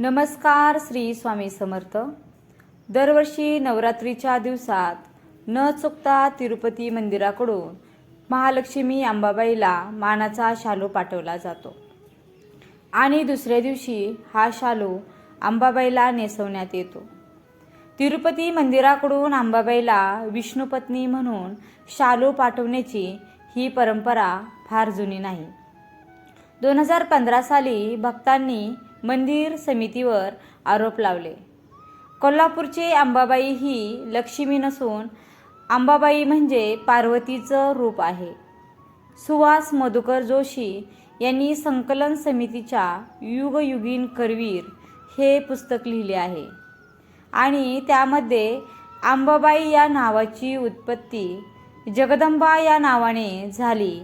नमस्कार श्री स्वामी समर्थ. दरवर्षी नवरात्रीच्या दिवसात न चुकता तिरुपती मंदिराकडून महालक्ष्मी अंबाबाईला मानाचा शालू पाठवला जातो. आणि दुसऱ्या दिवशी हा शालू अंबाबाईला नेसवण्यात येतो. तिरुपती मंदिराकडून अंबाबाईला विष्णुपत्नी म्हणून शालू पाठवण्याची ही परंपरा फार जुनी नाही. दोन हजार पंधरा साली भक्तांनी मंदिर समितीवर आरोप लावले. कोल्हापूरचे अंबाबाई ही लक्ष्मी नसून अंबाबाई म्हणजे पार्वतीचं रूप आहे. सुहास मधुकर जोशी यांनी संकलन समितीच्या युगयुगीन करवीर हे पुस्तक लिहिले आहे. आणि त्यामध्ये अंबाबाई या नावाची उत्पत्ती जगदंबा या नावाने झाली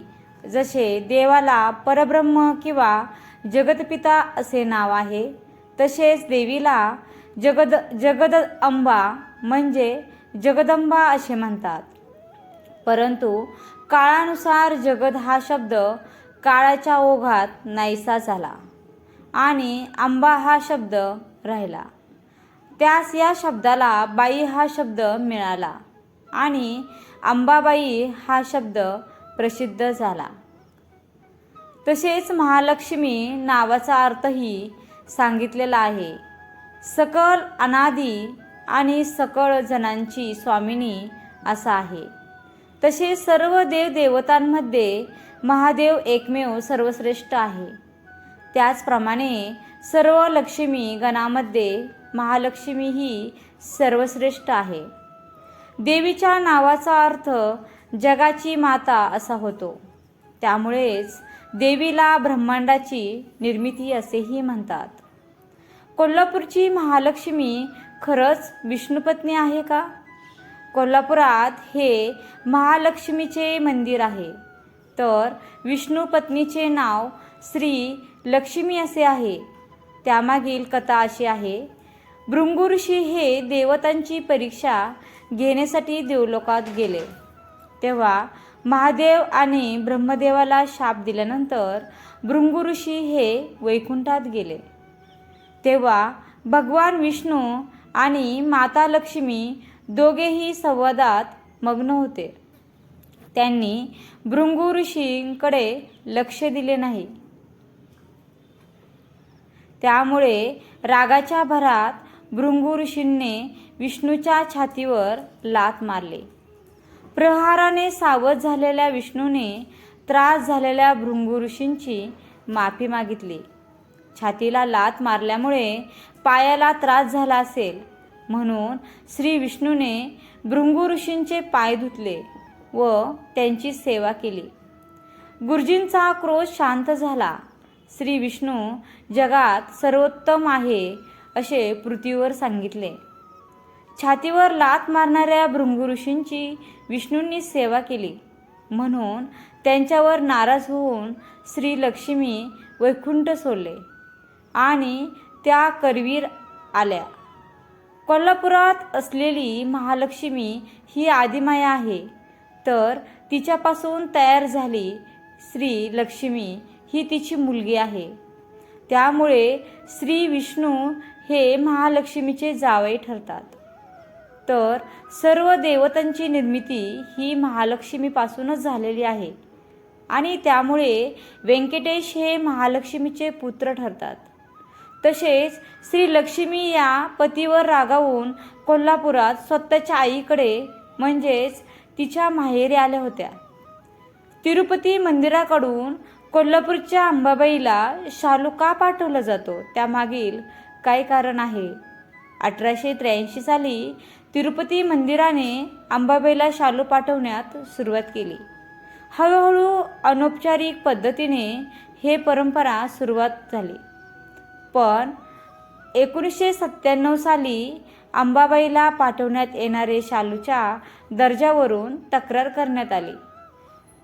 जसे देवाला परब्रह्म किंवा जगतपिता असे नाव आहे. तसेच देवीला जगद जगद अंबा म्हणजे जगदंबा असे म्हणतात. परंतु काळानुसार जगद हा शब्द काळाच्या ओघात नाहीसा झाला आणि आंबा हा शब्द राहिला. त्यास या शब्दाला बाई हा शब्द मिळाला आणि अंबाबाई हा शब्द प्रसिद्ध झाला. तसेच महालक्ष्मी नावाचा अर्थही सांगितलेला आहे. सकल अनादी आणि सकळ जणांची स्वामिनी असा आहे. तसेच सर्व देवदेवतांमध्ये महादेव एकमेव सर्वश्रेष्ठ आहे. त्याचप्रमाणे सर्व लक्ष्मी गणामध्ये महालक्ष्मी ही सर्वश्रेष्ठ आहे. देवीच्या नावाचा अर्थ जगाची माता असा होतो. त्यामुळेच देवीला ब्रह्मांडाची निर्मिती असेही म्हणतात. कोल्हापूरची महालक्ष्मी खरंच विष्णुपत्नी आहे का? कोल्हापुरात हे महालक्ष्मीचे मंदिर आहे. तर विष्णुपत्नीचे नाव श्री लक्ष्मी असे आहे. त्यामागील कथा अशी आहे भृंगू ऋषी हे देवतांची परीक्षा घेण्यासाठी देवलोकात गेले. तेव्हा महादेव आणि ब्रह्मदेवाला शाप दिल्यानंतर भृंगु ऋषी हे वैकुंठात गेले. तेव्हा भगवान विष्णू आणि माता लक्ष्मी दोघेही संवादात मग्न होते. त्यांनी भृंगु ऋषींकडे लक्ष दिले नाही. त्यामुळे रागाच्या भरात भृंगु ऋषींनी विष्णूच्या छातीवर लात मारले. प्रहाराने सावध झालेल्या विष्णूने त्रास झालेल्या भृंगू ऋषींची माफी मागितली. छातीला लात मारल्यामुळे पायाला त्रास झाला असेल. म्हणून श्री विष्णूने भृंगू ऋषींचे पाय धुतले व त्यांची सेवा केली. गुरुजींचा क्रोध शांत झाला. श्री विष्णू जगात सर्वोत्तम आहे असे पृथ्वीवर सांगितले. छातीवर लात मारणाऱ्या भृंगू ऋषींची विष्णूंनी सेवा केली. म्हणून त्यांच्यावर नाराज होऊन श्री लक्ष्मी वैकुंठ सोडले आणि त्या करवीर आल्या. कोल्हापुरात असलेली महालक्ष्मी ही आदिमाया आहे. तर तिच्यापासून तयार झाली श्री लक्ष्मी ही तिची मुलगी आहे. त्यामुळे श्री विष्णू हे महालक्ष्मीचे जावई ठरतात. तर सर्व देवतांची निर्मिती ही महालक्ष्मीपासूनच झालेली आहे. आणि त्यामुळे व्यंकटेश हे महालक्ष्मीचे पुत्र ठरतात. तसेच श्री लक्ष्मी या पतीवर रागावून कोल्हापुरात स्वतःच्या आईकडे म्हणजेच तिच्या माहेरी आल्या होत्या. तिरुपती मंदिराकडून कोल्हापूरच्या अंबाबाईला शालू का पाठवला जातो. त्यामागील काय कारण आहे. अठराशे त्र्याऐंशी साली तिरुपती मंदिराने अंबाबाईला शालू पाठवण्यात सुरुवात केली. हळूहळू अनौपचारिक पद्धतीने हे परंपरा सुरुवात झाली. पण एकोणीसशे सत्त्याण्णव साली अंबाबाईला पाठवण्यात येणारे शालूच्या दर्जावरून तक्रार करण्यात आली.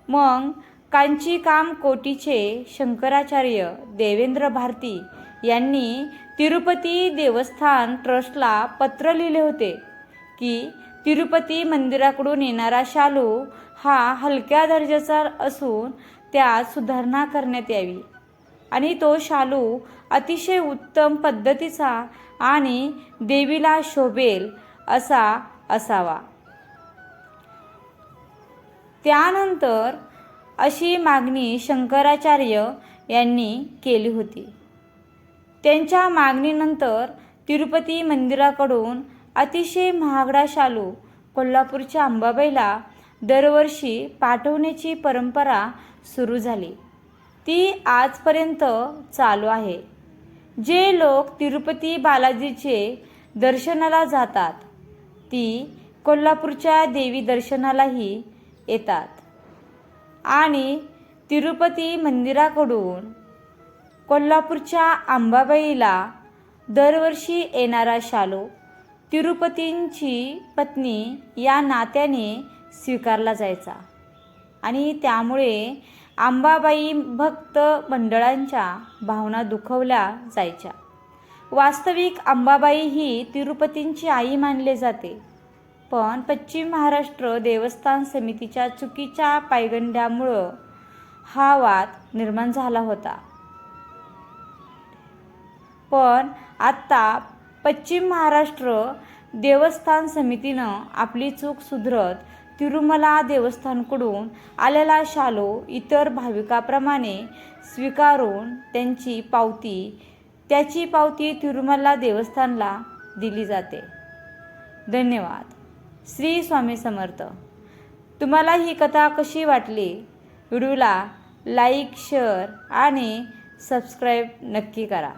मग कांची काम कोटीचे शंकराचार्य देवेंद्र भारती यांनी तिरुपती देवस्थान ट्रस्टला पत्र लिहिले होते की तिरुपती मंदिराकडून येणारा शालू हा हलक्या दर्जाचा असून त्यात सुधारणा करण्यात यावी. आणि तो शालू अतिशय उत्तम पद्धतीचा आणि देवीला शोभेल असा असावा. त्यानंतर अशी मागणी शंकराचार्य यांनी केली होती. त्यांच्या मागणीनंतर तिरुपती मंदिराकडून अतिशय महागडा शालू कोल्हापूरच्या अंबाबाईला दरवर्षी पाठवण्याची परंपरा सुरू झाली. ती आजपर्यंत चालू आहे. जे लोक तिरुपती बालाजीचे दर्शनाला जातात ती कोल्हापूरच्या देवी दर्शनालाही येतात. आणि तिरुपती मंदिराकडून कोल्हापूरच्या अंबाबाईला दरवर्षी येणारा शालू तिरुपतींची पत्नी या नात्याने स्वीकारला जायचा. आणि त्यामुळे अंबाबाई भक्त मंडळांच्या भावना दुखवल्या जायच्या. वास्तविक अंबाबाई ही तिरुपतींची आई मानले जाते. पण पश्चिम महाराष्ट्र देवस्थान समितीच्या चुकीच्या पायगंड्यामुळं हा वाद निर्माण झाला होता. पण आत्ता पश्चिम महाराष्ट्र देवस्थान समितीनं आपली चूक सुधरत तिरुमला देवस्थानकडून आलेला शालो इतर भाविकाप्रमाणे स्वीकारून त्यांची पावती त्याची पावती तिरुमला देवस्थानला दिली जाते. धन्यवाद. श्री स्वामी समर्थ. तुम्हाला ही कथा कशी वाटली? व्हिडिओला लाईक शेअर आणि सबस्क्राईब नक्की करा.